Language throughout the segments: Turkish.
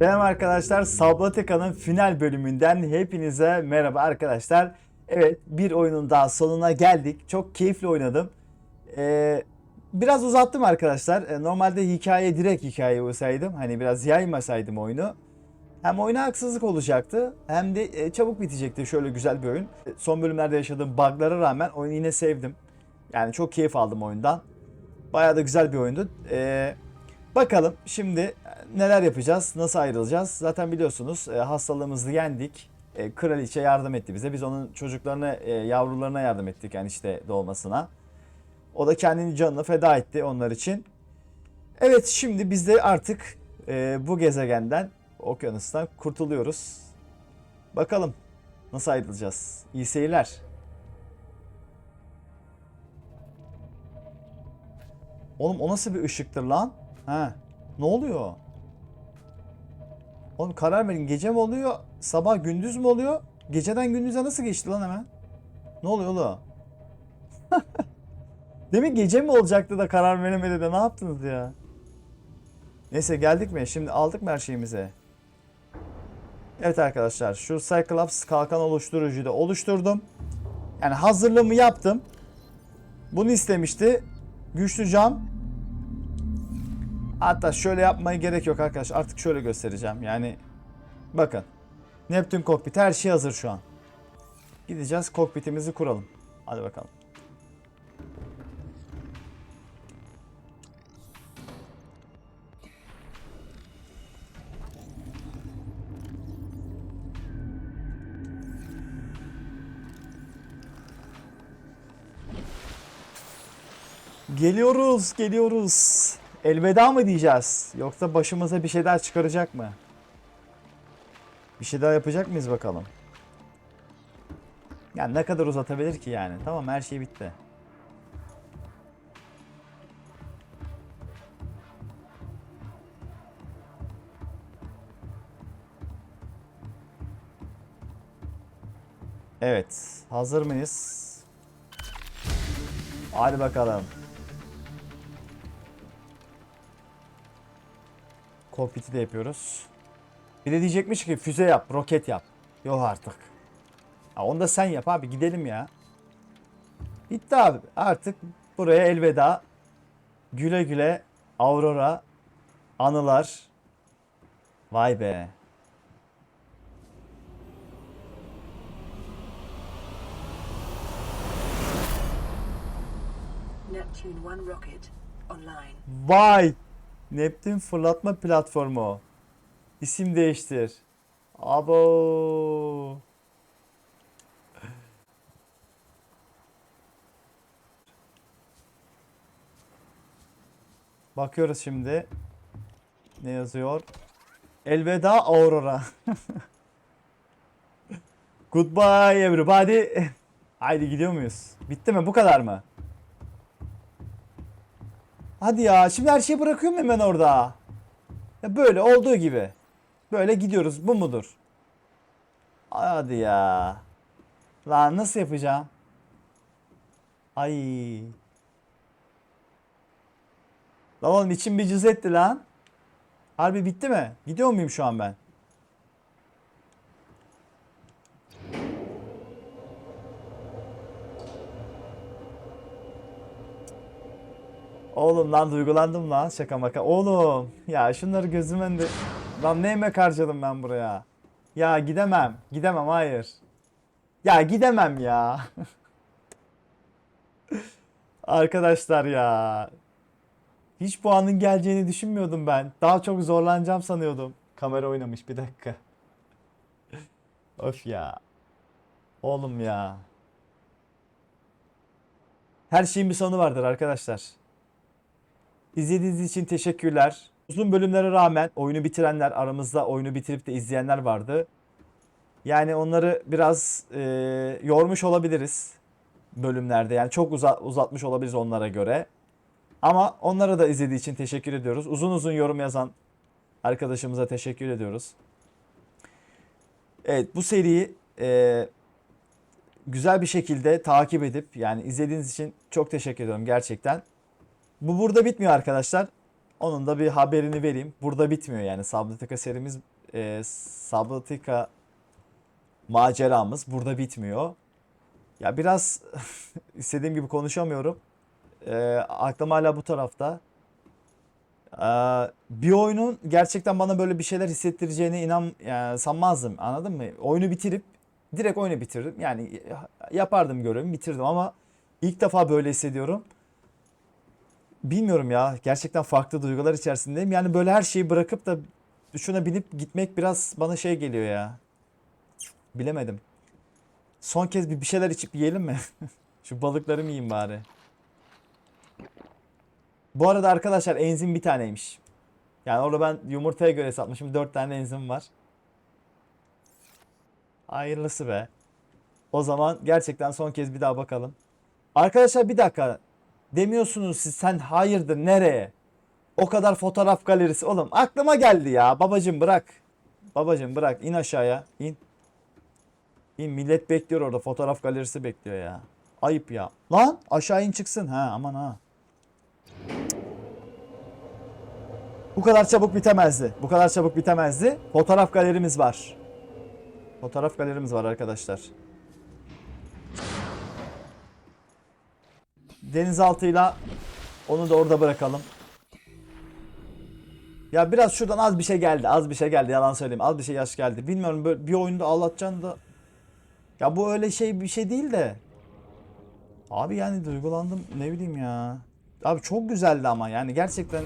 Selam arkadaşlar. Sablateka'nın final bölümünden hepinize merhaba arkadaşlar. Evet bir oyunun daha sonuna geldik. Çok keyifli oynadım. Ee, biraz uzattım arkadaşlar. Ee, normalde hikaye direkt hikaye olsaydım. Hani biraz yaymasaydım oyunu. Hem oyuna haksızlık olacaktı hem de e, çabuk bitecekti şöyle güzel bir oyun. E, Son bölümlerde yaşadığım bug'lara rağmen oyunu yine sevdim. Yani çok keyif aldım oyundan. Bayağı da güzel bir oyundu. Ee, bakalım şimdi neler yapacağız, nasıl ayrılacağız? Zaten biliyorsunuz e, hastalığımızı yendik. E, kraliçe yardım etti bize. Biz onun çocuklarına, e, yavrularına yardım ettik yani işte doğmasına. O da kendini canını feda etti onlar için. Evet şimdi biz de artık e, bu gezegenden, okyanustan kurtuluyoruz. Bakalım nasıl ayrılacağız? İyi seyirler. Oğlum o nasıl bir ışıktır lan? Ha. Ne oluyor? Oğlum karar verin gece mi oluyor? Sabah gündüz mü oluyor? Geceden gündüze nasıl geçti lan hemen? Ne oluyor oğlum? Demin gece mi olacaktı da karar veremedi de ne yaptınız ya? Neyse geldik mi? Şimdi aldık mı her şeyimizi? Evet arkadaşlar şu Cyclops kalkan oluşturucuyu da oluşturdum. Yani hazırlığımı yaptım. Bunu istemişti. Güçlü cam. Hatta şöyle yapmaya gerek yok arkadaşlar. Artık şöyle göstereceğim. Yani bakın. Neptün kokpit her şey hazır şu an. Gideceğiz kokpitimizi kuralım. Hadi bakalım. Geliyoruz, geliyoruz. Elveda mı diyeceğiz? Yoksa başımıza bir şeyler çıkaracak mı? Bir şey daha yapacak mıyız bakalım? Yani ne kadar uzatabilir ki yani? Tamam her şey bitti. Evet, hazır mıyız? Hadi bakalım. Kokpiti de yapıyoruz. Bir de diyecekmiş ki füze yap, roket yap. Yok artık. Ha, onu da sen yap abi gidelim ya. Bitti abi. Artık buraya elveda. Güle güle Aurora anılar. Vay be. Neptune 1 rocket online. Vay! Neptün fırlatma platformu. İsim değiştir. Abo. Bakıyoruz şimdi. Ne yazıyor? Elveda Aurora. Goodbye everybody. Haydi gidiyor muyuz? Bitti mi? Bu kadar mı? Hadi ya şimdi her şeyi bırakıyorum hemen orada. Ya böyle olduğu gibi. Böyle gidiyoruz bu mudur? Hadi ya. Lan nasıl yapacağım? Ay. Lan oğlum içim bir cız etti lan. Harbi bitti mi? Gidiyor muyum şu an ben? Oğlum lan duygulandım lan şaka maka. Oğlum ya şunları gözümün önünde. Lan ne emek harcadım ben buraya. Ya gidemem. Gidemem hayır. Ya gidemem ya. Arkadaşlar ya. Hiç puanın geleceğini düşünmüyordum ben. Daha çok zorlanacağım sanıyordum. Kamera oynamış bir dakika. of ya. Oğlum ya. Her şeyin bir sonu vardır arkadaşlar. İzlediğiniz için teşekkürler. Uzun bölümlere rağmen oyunu bitirenler, aramızda oyunu bitirip de izleyenler vardı. Yani onları biraz e, yormuş olabiliriz bölümlerde. Yani çok uza- uzatmış olabiliriz onlara göre. Ama onlara da izlediği için teşekkür ediyoruz. Uzun uzun yorum yazan arkadaşımıza teşekkür ediyoruz. Evet bu seriyi e, güzel bir şekilde takip edip yani izlediğiniz için çok teşekkür ediyorum gerçekten. Bu burada bitmiyor arkadaşlar. Onun da bir haberini vereyim. Burada bitmiyor yani Subnautica serimiz e, Subnautica maceramız burada bitmiyor. Ya biraz istediğim gibi konuşamıyorum. E, aklım hala bu tarafta. E, bir oyunun gerçekten bana böyle bir şeyler hissettireceğine inan yani sanmazdım. Anladın mı? Oyunu bitirip direkt oyunu bitirdim. Yani yapardım görevimi bitirdim ama ilk defa böyle hissediyorum. Bilmiyorum ya. Gerçekten farklı duygular içerisindeyim. Yani böyle her şeyi bırakıp da şuna binip gitmek biraz bana şey geliyor ya. Bilemedim. Son kez bir bir şeyler içip yiyelim mi? Şu balıkları mı yiyeyim bari? Bu arada arkadaşlar enzim bir taneymiş. Yani orada ben yumurtaya göre hesapmışım. 4 tane enzim var. Hayırlısı be. O zaman gerçekten son kez bir daha bakalım. Arkadaşlar bir dakika. Demiyorsunuz siz sen hayırdır nereye? O kadar fotoğraf galerisi. Oğlum aklıma geldi ya. Babacım bırak. Babacım bırak. İn aşağıya. İn. İn millet bekliyor orada. Fotoğraf galerisi bekliyor ya. Ayıp ya. Lan aşağı in çıksın. Ha aman ha. Bu kadar çabuk bitemezdi. Bu kadar çabuk bitemezdi. Fotoğraf galerimiz var. Fotoğraf galerimiz var arkadaşlar. Denizaltıyla onu da orada bırakalım. Ya biraz şuradan az bir şey geldi. Az bir şey geldi. Yalan söyleyeyim. Az bir şey yaş geldi. Bilmiyorum böyle bir oyunda ağlatacaksın da. Ya bu öyle şey bir şey değil de. Abi yani duygulandım. Ne bileyim ya. Abi çok güzeldi ama yani gerçekten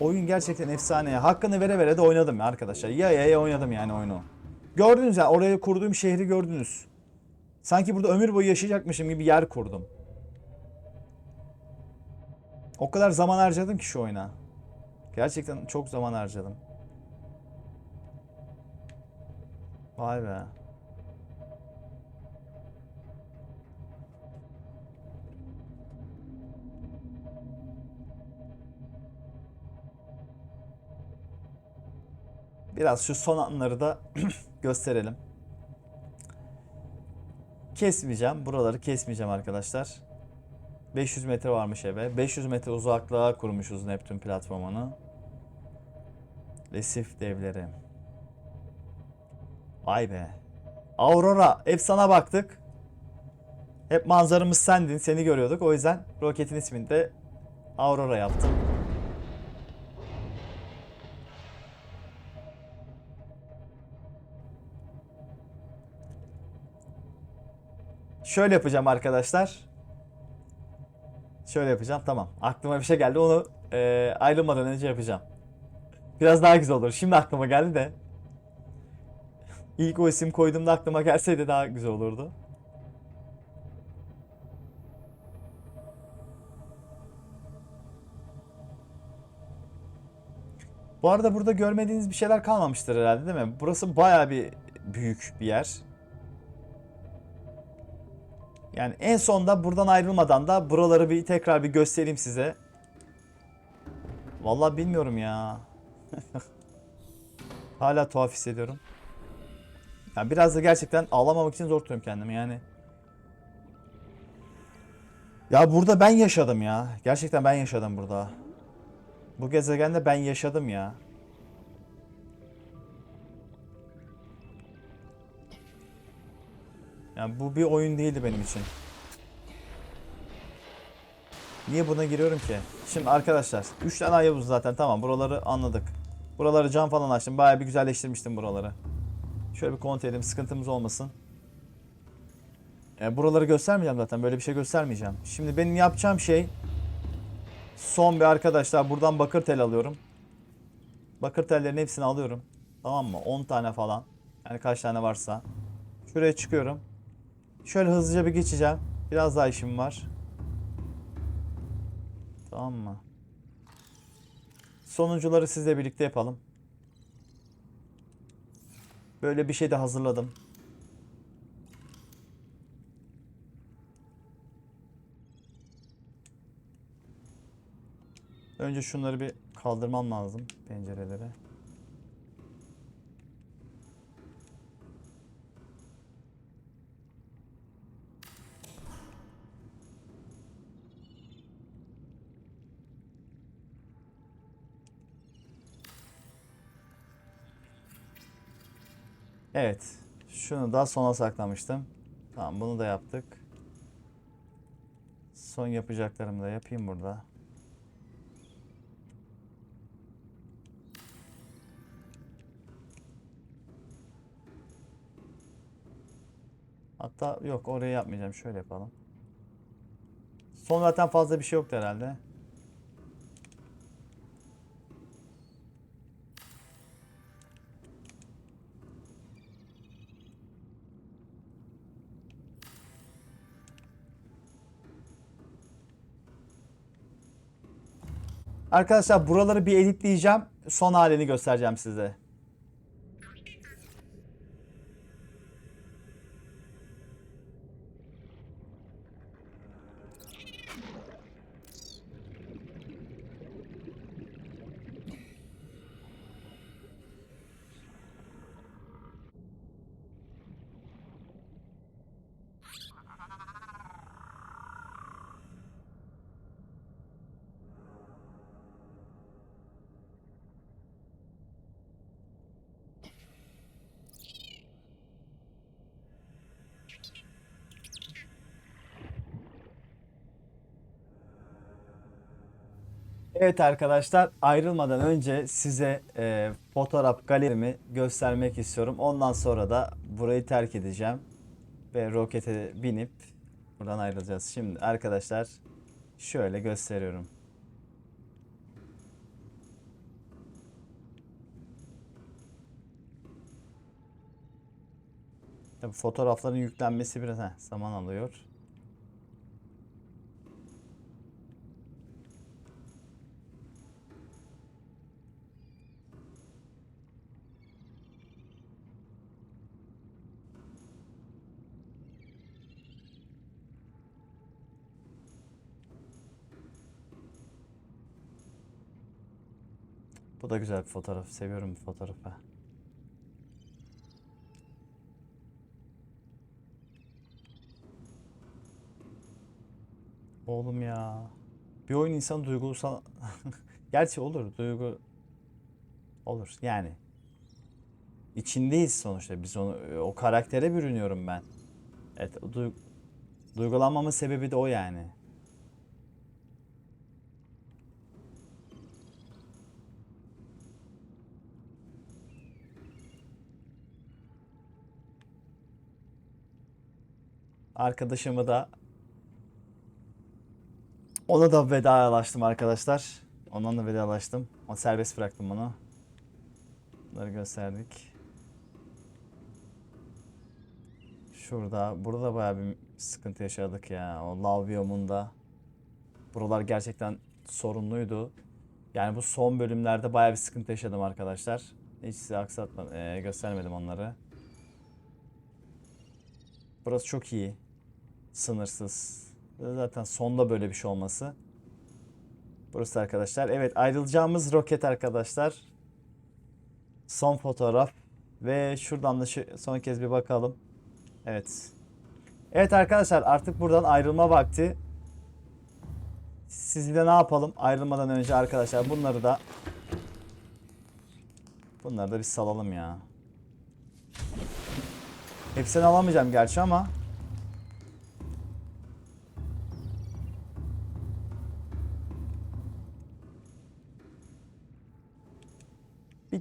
oyun gerçekten efsane. Hakkını vere vere de oynadım ya arkadaşlar. Ya ya ya oynadım yani oyunu. Gördünüz ya oraya kurduğum şehri gördünüz. Sanki burada ömür boyu yaşayacakmışım gibi yer kurdum. O kadar zaman harcadım ki şu oyuna. Gerçekten çok zaman harcadım. Vay be. Biraz şu son anları da gösterelim. Kesmeyeceğim. Buraları kesmeyeceğim arkadaşlar. 500 metre varmış eve. 500 metre uzaklığa kurmuşuz Neptün platformunu. Resif devleri. Vay be. Aurora. Hep sana baktık. Hep manzaramız sendin. Seni görüyorduk. O yüzden roketin ismini de Aurora yaptım. Şöyle yapacağım arkadaşlar. Şöyle yapacağım. Tamam. Aklıma bir şey geldi. Onu e, ayrılmadan önce yapacağım. Biraz daha güzel olur. Şimdi aklıma geldi de. İlk o isim koyduğumda aklıma gelseydi daha güzel olurdu. Bu arada burada görmediğiniz bir şeyler kalmamıştır herhalde değil mi? Burası baya bir büyük bir yer. Yani en sonda buradan ayrılmadan da buraları bir tekrar bir göstereyim size. Vallahi bilmiyorum ya. Hala tuhaf hissediyorum. Yani biraz da gerçekten ağlamamak için zor tutuyorum kendimi yani. Ya burada ben yaşadım ya. Gerçekten ben yaşadım burada. Bu gezegende ben yaşadım ya. Yani bu bir oyun değildi benim için. Niye buna giriyorum ki? Şimdi arkadaşlar 3 tane ayımız zaten tamam buraları anladık. Buraları cam falan açtım. Bayağı bir güzelleştirmiştim buraları. Şöyle bir kontrol edelim sıkıntımız olmasın. E, buraları göstermeyeceğim zaten. Böyle bir şey göstermeyeceğim. Şimdi benim yapacağım şey son bir arkadaşlar buradan bakır tel alıyorum. Bakır tellerin hepsini alıyorum. Tamam mı? 10 tane falan. Yani kaç tane varsa. Şuraya çıkıyorum. Şöyle hızlıca bir geçeceğim. Biraz daha işim var. Tamam mı? Sonuncuları sizle birlikte yapalım. Böyle bir şey de hazırladım. Önce şunları bir kaldırmam lazım pencereleri. Evet. Şunu da sona saklamıştım. Tamam bunu da yaptık. Son yapacaklarımı da yapayım burada. Hatta yok orayı yapmayacağım. Şöyle yapalım. Son zaten fazla bir şey yoktu herhalde. Arkadaşlar buraları bir editleyeceğim. Son halini göstereceğim size. Evet arkadaşlar ayrılmadan önce size e, fotoğraf galerimi göstermek istiyorum. Ondan sonra da burayı terk edeceğim. Ve rokete binip buradan ayrılacağız. Şimdi arkadaşlar şöyle gösteriyorum. Tabii fotoğrafların yüklenmesi biraz heh, zaman alıyor. Bu da güzel bir fotoğraf. Seviyorum bu fotoğrafı. Oğlum ya. Bir oyun insan duygusal... Gerçi olur. Duygu... Olur. Yani. İçindeyiz sonuçta. Biz onu... O karaktere bürünüyorum ben. Evet. o duy- Duygulanmamın sebebi de o yani. Arkadaşımı da ona da vedalaştım arkadaşlar. Ondan da vedalaştım. O serbest bıraktım onu. Bunları gösterdik. Şurada, burada bayağı bir sıkıntı yaşadık ya. O lav biyomunda. Buralar gerçekten sorunluydu. Yani bu son bölümlerde bayağı bir sıkıntı yaşadım arkadaşlar. Hiç size aksatmadım, eee, göstermedim onları. Burası çok iyi. Sınırsız. Zaten sonda böyle bir şey olması. Burası arkadaşlar. Evet ayrılacağımız roket arkadaşlar. Son fotoğraf. Ve şuradan da şu, son kez bir bakalım. Evet. Evet arkadaşlar artık buradan ayrılma vakti. Sizle ne yapalım? Ayrılmadan önce arkadaşlar bunları da bunları da bir salalım ya. Hepsini alamayacağım gerçi ama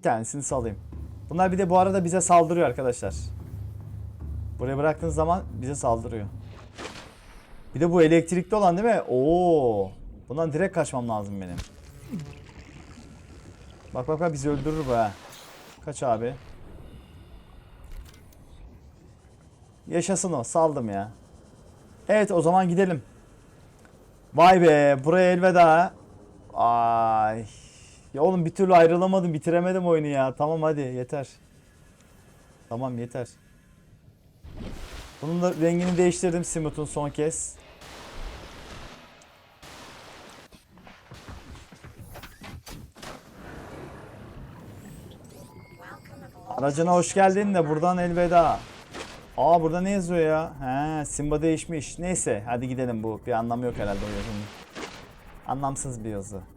tanesini salayım. Bunlar bir de bu arada bize saldırıyor arkadaşlar. Buraya bıraktığınız zaman bize saldırıyor. Bir de bu elektrikli olan değil mi? Oo. Bundan direkt kaçmam lazım benim. Bak bak bak bizi öldürür bu ha. Kaç abi. Yaşasın o. Saldım ya. Evet o zaman gidelim. Vay be. Buraya elveda. Ay. Ya oğlum bir türlü ayrılamadım. Bitiremedim oyunu ya. Tamam hadi yeter. Tamam yeter. Bunun da rengini değiştirdim Simut'un son kez. Aracına hoş geldin de buradan elveda. Aa burada ne yazıyor ya? He Simba değişmiş. Neyse hadi gidelim bu. Bir anlamı yok herhalde o yazının. Anlamsız bir yazı.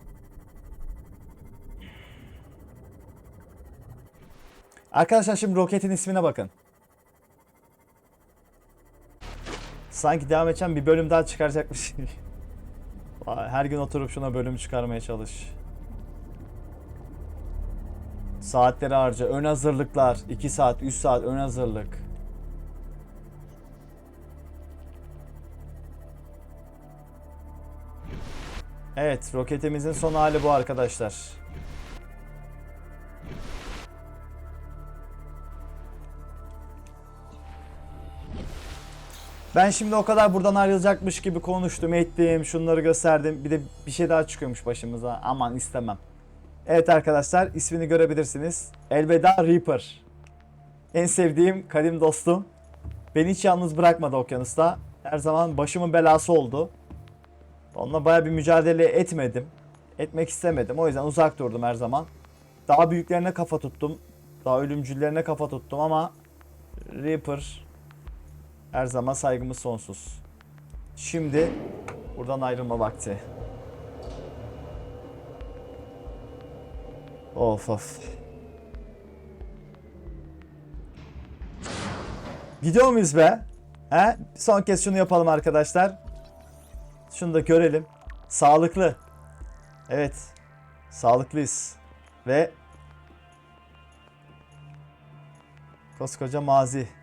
Arkadaşlar şimdi roketin ismine bakın. Sanki devam edeceğim bir bölüm daha çıkaracakmış. Her gün oturup şuna bölüm çıkarmaya çalış. Saatleri harca. Ön hazırlıklar. 2 saat, 3 saat ön hazırlık. Evet, roketimizin son hali bu arkadaşlar. Ben şimdi o kadar buradan ayrılacakmış gibi konuştum, ettim, şunları gösterdim. Bir de bir şey daha çıkıyormuş başımıza. Aman istemem. Evet arkadaşlar, ismini görebilirsiniz. Elveda Reaper. En sevdiğim kadim dostum. Beni hiç yalnız bırakmadı okyanusta. Her zaman başımın belası oldu. Onunla baya bir mücadele etmedim. Etmek istemedim. O yüzden uzak durdum her zaman. Daha büyüklerine kafa tuttum. Daha ölümcüllerine kafa tuttum ama Reaper her zaman saygımız sonsuz. Şimdi buradan ayrılma vakti. Of of. Gidiyor muyuz be? He? Son kez şunu yapalım arkadaşlar. Şunu da görelim. Sağlıklı. Evet. Sağlıklıyız. Ve koskoca mazi.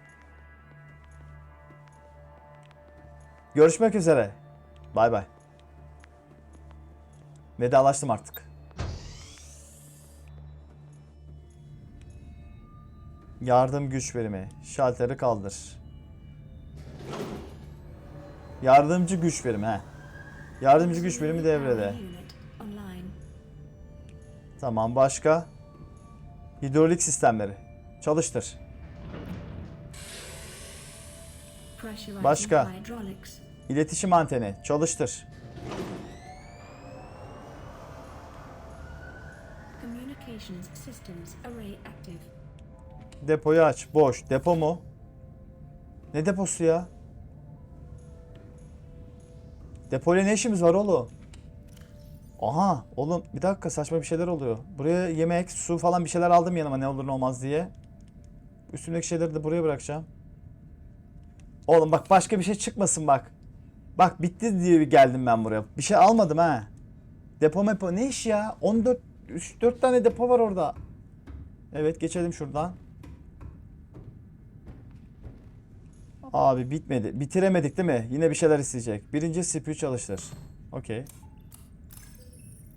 Görüşmek üzere. Bay bay. Vedalaştım artık. Yardım güç verimi. Şalteri kaldır. Yardımcı güç verimi he. Yardımcı güç verimi devrede. Tamam başka? Hidrolik sistemleri. Çalıştır. Başka? İletişim anteni. Çalıştır. Depoyu aç. Boş. Depo mu? Ne deposu ya? Depoyla ne işimiz var oğlum? Aha oğlum bir dakika saçma bir şeyler oluyor. Buraya yemek, su falan bir şeyler aldım yanıma ne olur ne olmaz diye. Üstümdeki şeyleri de buraya bırakacağım. Oğlum bak başka bir şey çıkmasın bak. Bak bitti diye geldim ben buraya. Bir şey almadım ha. Depo mepo ne iş ya? 14 3 4 tane depo var orada. Evet geçelim şuradan. Abi bitmedi. Bitiremedik değil mi? Yine bir şeyler isteyecek. Birinci CPU çalıştır. Okey.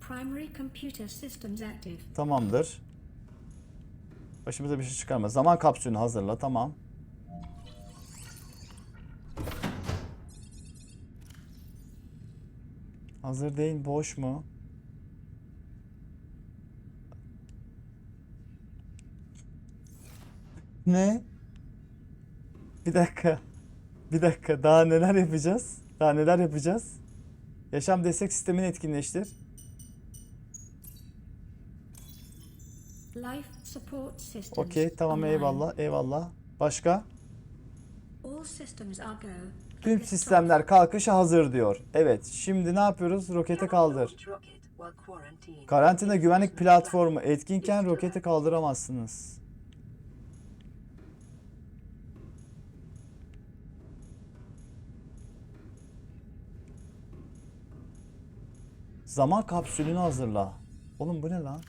Primary computer systems active. Tamamdır. Başımıza bir şey çıkarma. Zaman kapsülünü hazırla. Tamam. Hazır değil. Boş mu? Ne? Bir dakika. Bir dakika. Daha neler yapacağız? Daha neler yapacağız? Yaşam destek sistemini etkinleştir. Life support systems. Okey tamam eyvallah eyvallah. Başka? All systems are go. Tüm sistemler kalkışa hazır diyor. Evet şimdi ne yapıyoruz? Roketi kaldır. Karantina güvenlik platformu etkinken roketi kaldıramazsınız. Zaman kapsülünü hazırla. Oğlum bu ne lan?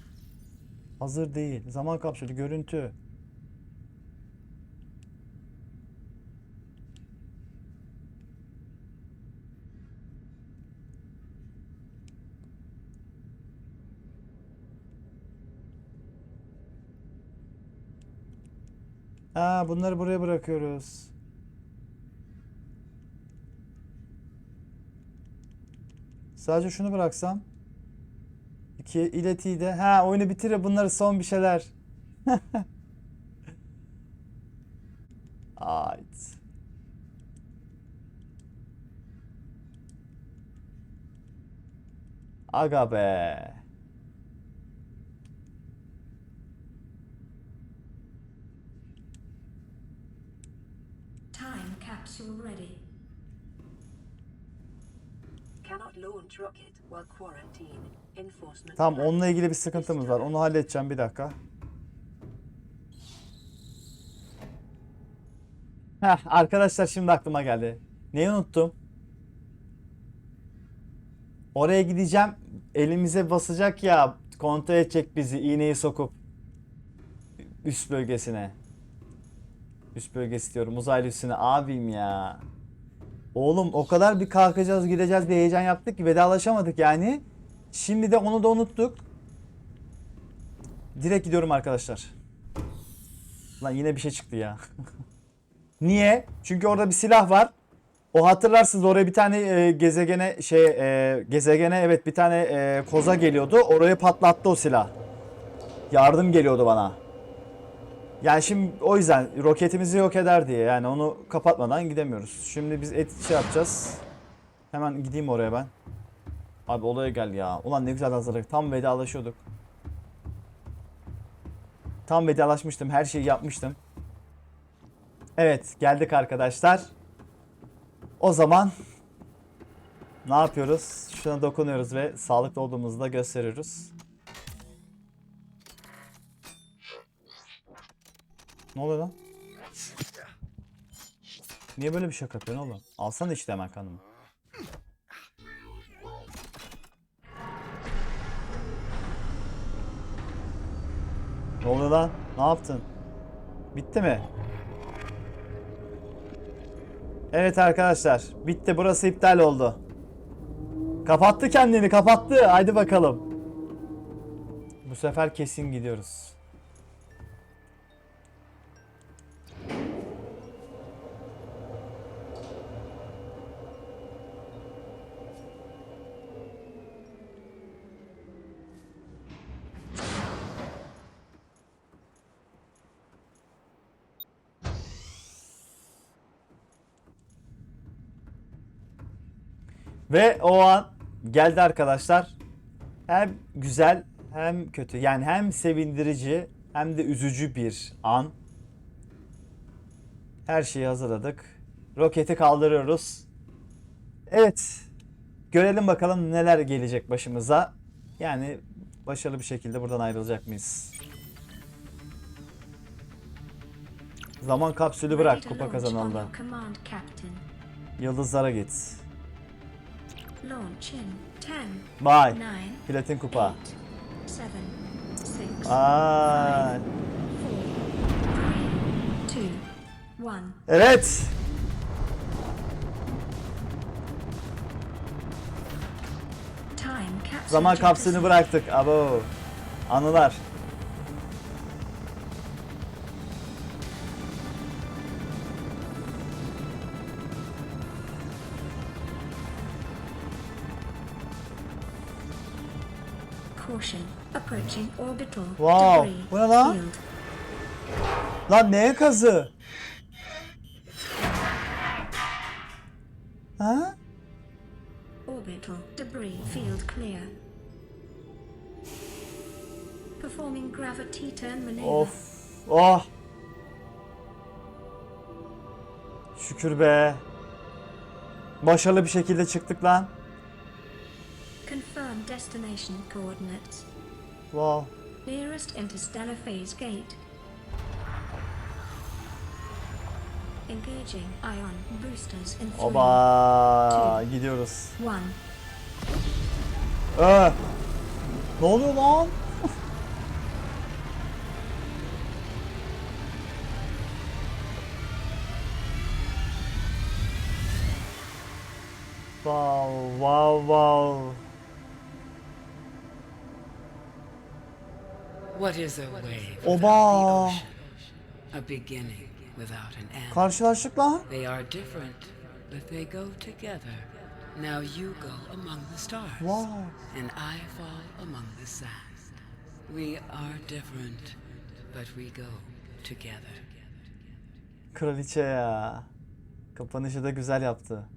Hazır değil. Zaman kapsülü görüntü. Ha bunları buraya bırakıyoruz. Sadece şunu bıraksam. İki iletiyi de. Ha oyunu bitir bunları son bir şeyler. Ait. Aga be. Time capsule ready. Cannot launch rocket while quarantine. Enforcement. Tamam onunla ilgili bir sıkıntımız var. Onu halledeceğim bir dakika. Heh, arkadaşlar şimdi aklıma geldi. Neyi unuttum? Oraya gideceğim. Elimize basacak ya. Kontrol edecek bizi iğneyi sokup. Üst bölgesine. Üst bölgesi diyorum. Uzaylı üstüne. Abim ya. Oğlum o kadar bir kalkacağız gideceğiz bir heyecan yaptık ki vedalaşamadık yani. Şimdi de onu da unuttuk. Direkt gidiyorum arkadaşlar. Lan yine bir şey çıktı ya. Niye? Çünkü orada bir silah var. O hatırlarsınız oraya bir tane e, gezegene şey e, gezegene evet bir tane e, koza geliyordu. Orayı patlattı o silah. Yardım geliyordu bana. Yani şimdi o yüzden roketimizi yok eder diye yani onu kapatmadan gidemiyoruz. Şimdi biz et şey yapacağız. Hemen gideyim oraya ben. Abi olaya gel ya. Ulan ne güzel hazırlık. Tam vedalaşıyorduk. Tam vedalaşmıştım. Her şeyi yapmıştım. Evet geldik arkadaşlar. O zaman ne yapıyoruz? Şuna dokunuyoruz ve sağlıklı olduğumuzu da gösteriyoruz. Ne oluyor lan? Niye böyle bir şaka yapıyorsun oğlum? Alsana işte hemen kanımı. Ne oluyor lan? Ne yaptın? Bitti mi? Evet arkadaşlar. Bitti. Burası iptal oldu. Kapattı kendini. Kapattı. Haydi bakalım. Bu sefer kesin gidiyoruz. Ve o an geldi arkadaşlar. Hem güzel hem kötü. Yani hem sevindirici hem de üzücü bir an. Her şeyi hazırladık. Roketi kaldırıyoruz. Evet. Görelim bakalım neler gelecek başımıza. Yani başarılı bir şekilde buradan ayrılacak mıyız? Zaman kapsülü bırak kupa Captain. Yıldızlara git. Launch in 10, Bye. 9, Platin kupa. 8, 7, 6, Aa, 4, 3, 2, 1. evet. Time. Zaman kapsülünü bıraktık. Abo. Anılar. Orbital Wow, debris bu ne lan? field. Lan neye kazı? Ha? Orbital debris field clear. Performing gravity turn maneuver. Of. Oh. Şükür be. Başarılı bir şekilde çıktık lan. Confirm destination coordinates. Wow. Nearest interstellar phase gate. Engaging ion boosters in three, Oba. Gidiyoruz. one. Ee. Ne oluyor lan? wow, wow, wow. What is a wave Oba. without the ocean? A beginning without an end. Karşılaştık lan. They are different, but they go together. Now you go among the stars, Wow. and I fall among the sand. We are different, but we go together. Kraliçe ya. Kapanışı da güzel yaptı.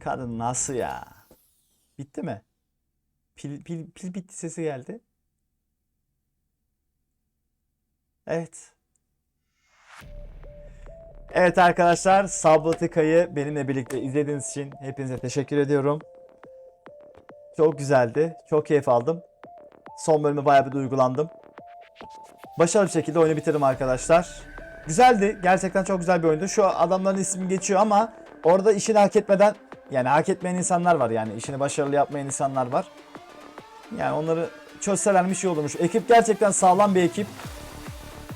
Kadın nasıl ya? Bitti mi? Pil, pil, pil bitti sesi geldi. Evet. Evet arkadaşlar Sablatika'yı benimle birlikte izlediğiniz için hepinize teşekkür ediyorum. Çok güzeldi. Çok keyif aldım. Son bölüme bayağı bir duygulandım. başarılı bir şekilde oyunu bitirdim arkadaşlar. Güzeldi. Gerçekten çok güzel bir oyundu. Şu adamların ismi geçiyor ama orada işini hak etmeden yani hak etmeyen insanlar var yani işini başarılı yapmayan insanlar var. Yani onları çözselermiş iyi olurmuş. Ekip gerçekten sağlam bir ekip.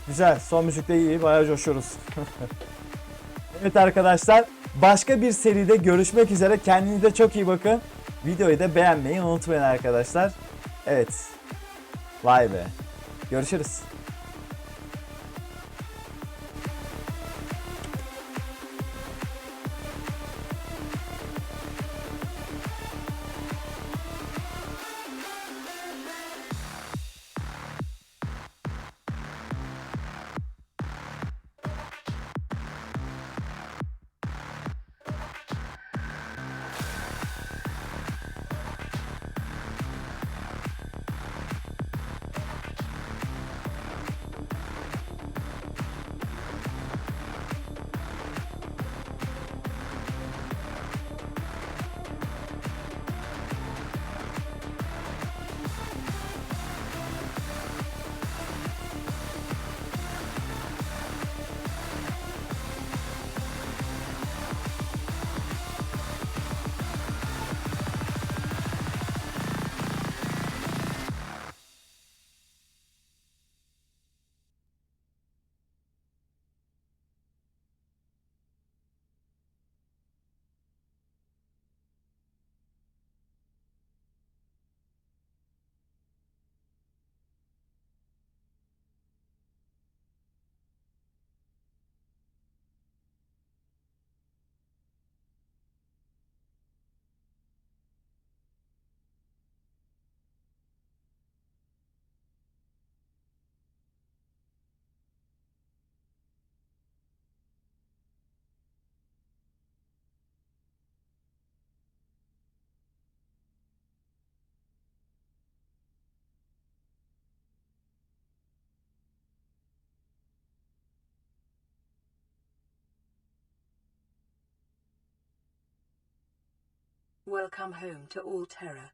Güzel. Son müzikte iyi. Bayağı coşuyoruz. evet arkadaşlar. Başka bir seride görüşmek üzere. Kendinize çok iyi bakın. Videoyu da beğenmeyi unutmayın arkadaşlar. Evet. Vay be. Görüşürüz. Welcome home to all terror.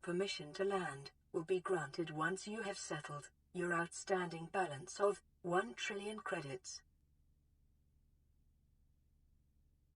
Permission to land will be granted once you have settled your outstanding balance of 1 trillion credits.